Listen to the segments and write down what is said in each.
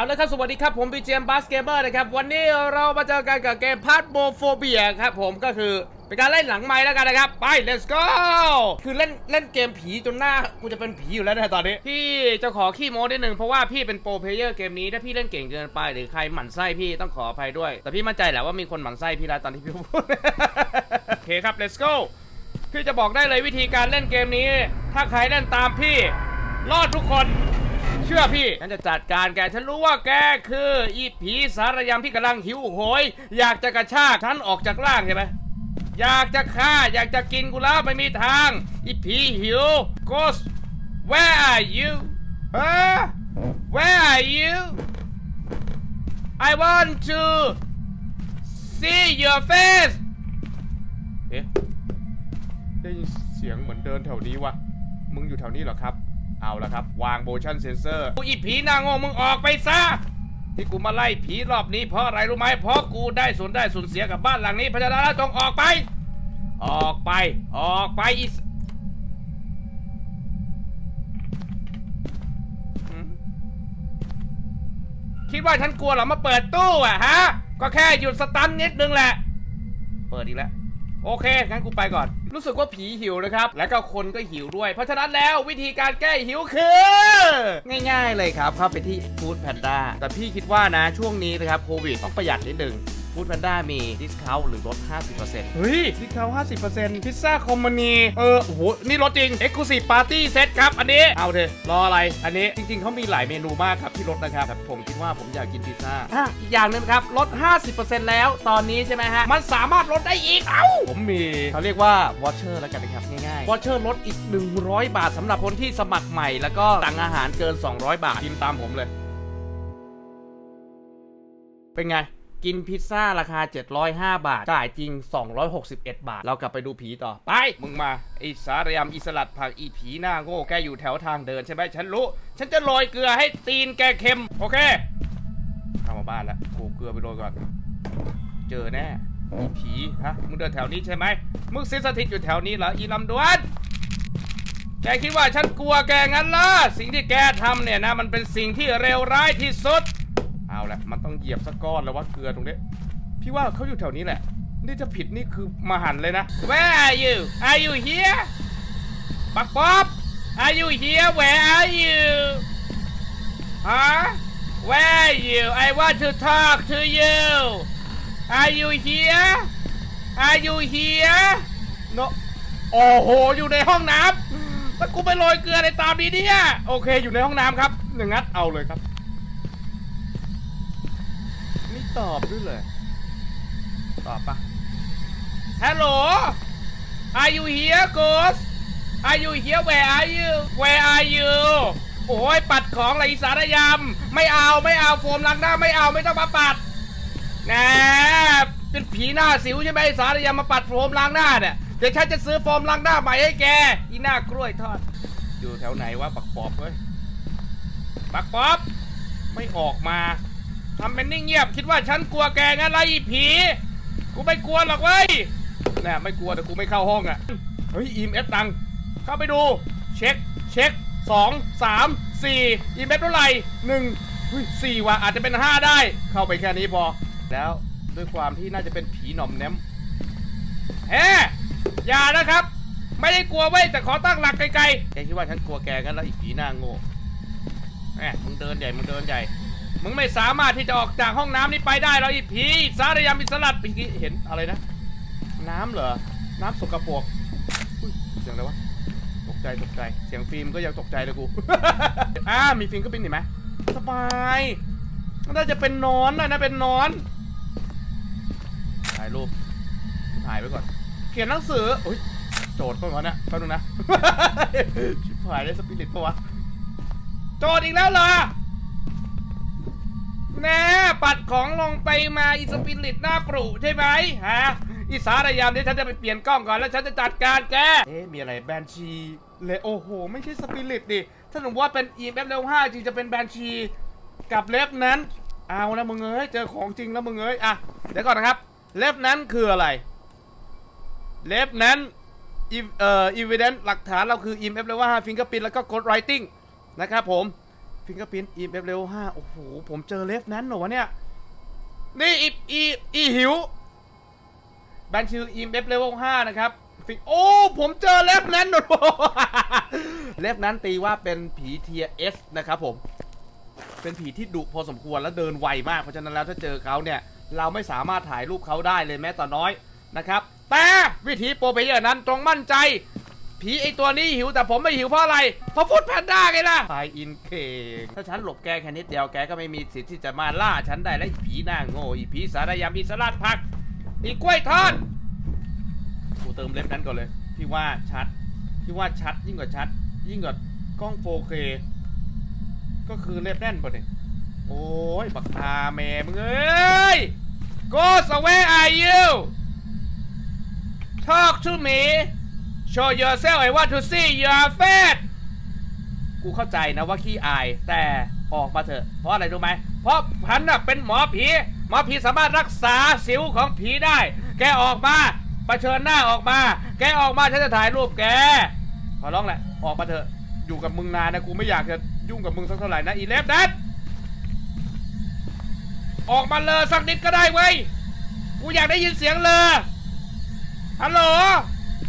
เอาละครับสวัสดีครับผมบีเจมบาสเกเบอร์นะครับวันนี้เรามาเจอกันกับเกมพาร์ทโมโฟเบียครับผมก็คือเป็นการเล่นหลังไม้แล้วกันนะครับ ไป let's go คือเล่นเล่นเกมผีจนหน้ากูจะเป็นผีอยู่แล้วนะตอนนี้ พี่จะขอขี้โม้นิดนึงเพราะว่าพี่เป็นโปรเพลเยอร์เกมนี้ถ้าพี่เล่นเก่งเกินไปหรือใครหมั่นไส้พี่ต้องขออภัยด้วย แต่พี่มั่นใจแหละว่ามีคนหมั่นไส้พี่แล้วตอนที่พี่พูดโอเคครับ let's go พี่จะบอกได้เลยวิธีการเล่นเกมนี้ ถ้าใครเล่นตามพี่ รอดทุกคน ชื่อพี่ฉันจะจัดการแก ฉันรู้ว่าแกคือ อีผีสารยำที่กำลังหิวโหย อยากจะกระชากฉันออกจากร่างใช่ไหมอยากจะฆ่าอยากจะกินกูแล้วไม่มีทาง อีผีหิว Ghost where are you ฮะ where are you I want to see your face เอ๊ะได้ยินเสียงเหมือนเดินแถวนี้วะมึงอยู่แถวนี้เหรอครับ เอาละครับ วางโ motion sensor กูอีผีนางงมึงออกไปซะ ที่กูมาไล่ผีรอบนี้เพราะอะไรรู้ไหมเพราะกูได้ส่วนได้ส่วนเสียกับบ้านหลังนี้เพราะฉะนั้นแล้วจงออกไป ออกไป ออกไปอีสคิดว่าฉันกลัวเหรอมาเปิดตู้อะฮะ ก็แค่หยุดสตันนิดนึงแหละ เปิดอีกแล้ว โอเค งั้นกูไปก่อน รู้สึกว่าผีหิวนะครับ และก็คนก็หิวด้วย เพราะฉะนั้นแล้ววิธีการแก้หิวคือ ง่าย ๆ เลยครับเข้าไปที่ฟู้ดแพนด้าแต่พี่คิดว่านะช่วงนี้นะครับโควิดต้องประหยัดนิดนึง ฟู้ดแพนด้ามีดิสคาวหรือลด 50%เฮ้ยดิสคาว50%พิซซ่าคอมมานีเออ โอ้โห นี่ลดจริง Exclusive Party Set ครับ อันนี้ เอาเถอะรออะไร อันนี้จริงๆ เขามีหลายเมนูมากครับที่ลดนะครับแต่ผมคิดว่าผมอยากกินพิซซ่าอะอีกอย่างหนึงครับลด 50%แล้วตอนนี้ใช่ไหมฮะ มันสามารถลดได้อีก เอ้า ผมมีเขาเรียกว่าวอชเชอร์แล้วกันนะครับ ง่ายๆวอชเชอร์ลดอีก 100 บาทสำหรับคนที่สมัครใหม่ แล้วก็สั่งอาหารเกิน 200 บาทกินตามผมเลย เป็นไง กินพิซซ่าราคา 705 บาท จ่ายจริง 261 บาท เรากลับไปดูผีต่อ ไป มึงมาไอสารยำอิสลัดผักอีผีหน้าโง่แกอยู่แถวทางเดินใช่ไหมฉันรู้ ฉันจะโรยเกลือให้ตีนแกเค็ม โอเคเข้ามาบ้านแล้วกูเกลือไปโรยก่อน เจอแน่อีผีฮะมึงเดินแถวนี้ใช่ไหมมึงสิงสถิตอยู่แถวนี้เหรออีลำดวนแกคิดว่าฉันกลัวแกงั้นเหรอสิ่งที่แกทำเนี่ยนะมันเป็นสิ่งที่เลวร้ายที่สุด เอาละมันต้องเหยียบสักก้อนแล้วว่าเกลือตรงนี้ พี่ว่าเขาอยู่แถวนี้แหละ นี่จะผิดนี่คือมาหันเลยนะ Where are you Are you here ปักป๊อบ Are you here Where are you ฮะ Where are you I want to talk to you Are you here Are you here No โอ้โห อยู่ในห้องน้ำแล้วกูไปโรยเกลือในตามนี้เนี่ย โอเค อยู่ในห้องน้ำครับหนึ่งงัดเอาเลยครับ ตอบด้วยเลย ตอบปะ Hello Are you here Ghost Are you here Where are you Where are you โอ้ยปัดของไรสารยำไม่เอาไม่เอาโฟมล้างหน้าไม่เอาไม่ต้องมาปัดแหนเป็นผีหน้าสิวใช่ไหมสารยำมาปัดโฟมล้างหน้าเนี่ยเดี๋ยวฉันจะซื้อโฟมล้างหน้าใหม่ให้แกอีหน้ากล้วยทอด อยู่แถวไหนวะปักปอบเว้ยปักปอบไม่ออกมา ทำเป็นนิ่งเงียบคิดว่าฉันกลัวแกงั้นไรอีผี กูไม่กลัวหรอกเว้ยน่ไม่กลัวแต่กูไม่เข้าห้องอะ่ะ เฮ้ยอีมเอฟตัง เข้าไปดู เช็ค เช็คสองสามสี่อีเมฟเท่าไหร่หนึ่งสี่ว่ะอาจจะเป็นห้าได้ เข้าไปแค่นี้พอ แล้วด้วยความที่น่าจะเป็นผีหน่อมแนมเฮ้อย่านะครับ ไม่ได้กลัวเว้ยแต่ขอตั้งหลักไกลๆแกคิดว่าฉันกลัวแกกันแล้วอีผีหน้าโง่แหมมึงเดินใหญ่มึงเดินใหญ่ มึงไม่สามารถที่จะออกจากห้องน้ำนี้ไปได้หรอกอีผีสารยามอิสลัดเมื่อกี้เห็นอะไรนะ น้ำเหรอ น้ำสกปรกเสียงอะไรวะ ตกใจตกใจ เสียงฟิล์มก็ยังตกใจเลยกู อ่า มีฟิล์มก็เป็นห็นไหมสบายน่าจะเป็นนอนนะนะเป็นนอน ถ่ายรูป ถ่ายไว้ก่อน เขียนหนังสืออุ้ยโจทย์ก่อนวะเนี่ยแป๊บนึงนะชิบหายได้สปิริตปะวะ โจทย์อีกแล้วเหรอ แน่ปัดของลงไปมาอีสปิริตหน้าปรุใช่ไหมฮะอีสารยามนี้ฉันจะไปเปลี่ยนกล้องก่อนแล้วฉันจะจัดการแกเอ๊ะมีอะไรแบนชีเลยโอ้โห ไม่ใช่สปิริตดิถ้าสมมติว่าเป็น e m f เลเวล5จริงจะเป็นแบนชีกับเล็บนั้น เอาแล้วมึงเอ้ยเจอของจริงแล้วมึงเอ้ยอะเดี๋ยวก่อนนะครับ เล็บนั้นคืออะไร เล็บนั้นอีเอ่อ evidence หลักฐานเราคือ EMF เลเวล5 fingerprint แล้วก็ code writing นะครับผม ฟิงเกอร์พิ้นอีเอฟเลเวลห้าโอ้โห ผมเจอเลฟนั้นหรอวะเนี่ย นี่อีอีอีหิว แบนชื่ออีเอฟเลเวลห้านะครับฟิโอ้ ผมเจอเลฟนั้นโอ้โหเลฟนั้นตีว่าเป็นผีเทียเอสนะครับผม เป็นผีที่ดุพอสมควรและเดินไวมาก เพราะฉะนั้นแล้วถ้าเจอเขาเนี่ย เราไม่สามารถถ่ายรูปเขาได้เลยแม้แต่น้อยนะครับ แต่วิธีโปรเพเยอร์นั้นจงมั่นใจ ผีไอตัวนี้หิวแต่ผมไม่หิวเพราะอะไร เพราะฟุตแพนด้าไงล่ะไฟอินเคงถ้าฉันหลบแกแค่นิดเดียวแกก็ไม่มีสิทธิ์ที่จะมาล่าฉันได้แล้วอีผีหน้าโง่อีผีสารยำอีสลัดผัก อีกล้วยทอดกูเติมเล็บนั้นก่อนเลย พี่ว่าชัด พี่ว่าชัดยิ่งกว่าชัด ยิ่งกว่ากล้อง 4K ก็คือเล็บแน่นปะเนี่ยโอ้ยบักตาแม่มึงเอ้ย Go where are you Talk to me Show yourself I want to see your face กูเข้าใจนะว่าขี้อาย แต่ออกมาเถอะ เพราะอะไรรู้ไหม เพราะพันน่ะเป็นหมอผี หมอผีสามารถรักษาสิวของผีได้ แกออกมาเชิญหน้าออกมา แกออกมาฉันจะถ่ายรูปแก ขอร้องแหละ ออกมาเถอะ อยู่กับมึงนานนะกูไม่อยากจะยุ่งกับมึงสักเท่าไหร่นะอีเล็บนัดออกมาเลยสักนิดก็ได้เว้ย กูอยากได้ยินเสียงเลยฮัลโหล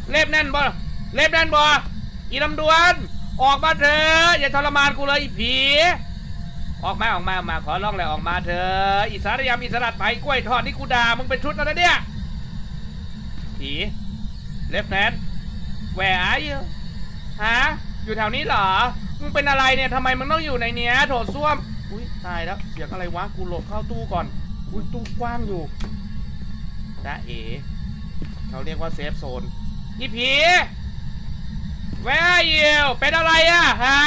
เล็บแน่นบ่เล็บแน่นบ่อีลำดวน ออกมาเถอะอย่าทรมานกูเลยอีผี ออกมาออกมาออกมาขอร้องเลยออกมาเถอะอิสารยำอิสระไผ่กล้วยทอดนี่กูด่ามึงเป็นชุดแล้วนะเนี่ยผีเล็บแน่นแหวร์อยู่ฮะอยู่แถวนี้เหรอมึงเป็นอะไรเนี่ยทำไมมึงต้องอยู่ในเนี้ยโถส้วมอุ้ยตายแล้วเสียงอะไรวะกูหลบเข้าตู้ก่อนอุ้ยตู้กว้างอยู่จ้าเอ๋เขาเรียกว่าเซฟโซน อีผี Where are you เป็นอะไรอะฮะ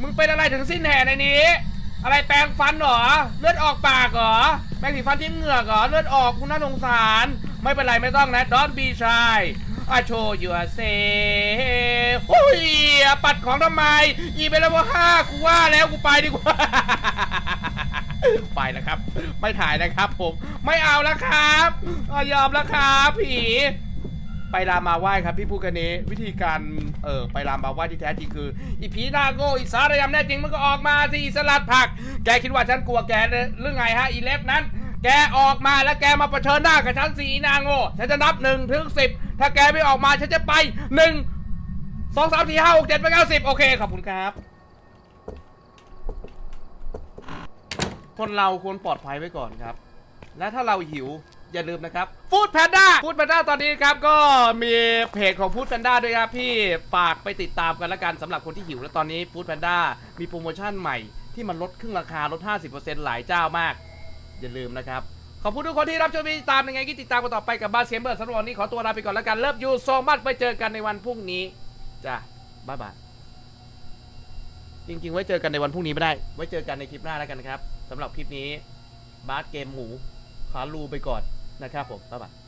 มึงเป็นอะไรถึงสิ้นแห่ในนี้ อะไรแปรงฟันเหรอ เลือดออกปากเหรอ แปรงสีฟันที่เหงือกเหรอ เลือดออกคุณน่าสงสาร ไม่เป็นไรไม่ต้องนะ Don't be shy I show you a safe อุ้ยปัดของทำไม อีไปแล้วว่าห้ากูว่าแล้วกูไปดีกว่า ไปแล้วครับ ไม่ถ่ายนะครับผม ไม่เอาแล้วครับอยอมแล้วครับผี ไปรามาไหว้ครับพี่ผู้กันนี้วิธีการเออไปรามาไหว้ที่แท้จริงคือ อีผีหนาโง่อีสารยำแน่จริงมันก็ออกมาสิอีสลัดผัก แกคิดว่าฉันกลัวแกหรือไงฮะอีเล็บนั้น แกออกมาแล้วแกมาเผชิญหน้ากับฉันสีนางโง่ฉันจะนับหนึ่งถึงสิบถ้าแกไม่ออกมาฉันจะไปหนึ่งสองสามสี่ห้าหกเจ็ดแปดเก้าสิบโอเคขอบคุณครับ คนเราควรปลอดภัยไว้ก่อนครับ และถ้าเราหิว อย่าลืมนะครับฟู้ดแพนด้าฟู้ดแพนด้าตอนนี้ครับก็มีเพจของฟู้ดแพนด้าด้วยครับพี่ฝากไปติดตามกันละกันสำหรับคนที่หิวและตอนนี้ฟู้ดแพนด้ามีโปรโมชั่นใหม่ที่มันลดครึ่งราคาลด 50%หลายเจ้ามาก อย่าลืมนะครับ ขอบคุณทุกคนที่รับชมติดตามยังไงก็ติดตามกันต่อไปกับบาสเซมเบอร์สำหรับวันนี้ขอตัวลาไปก่อนแล้วกันเลิฟยูโซมัสไปเจอกันในวันพรุ่งนี้จ้ะบ๊ายบายจริงๆ ไว้เจอกันในวันพรุ่งนี้ไม่ได้ ไว้เจอกันในคลิปหน้าแล้วกันครับสำหรับคลิปนี้บาสเกมหมูขอลูไปก่อน นะครับผมบ๊ายบาย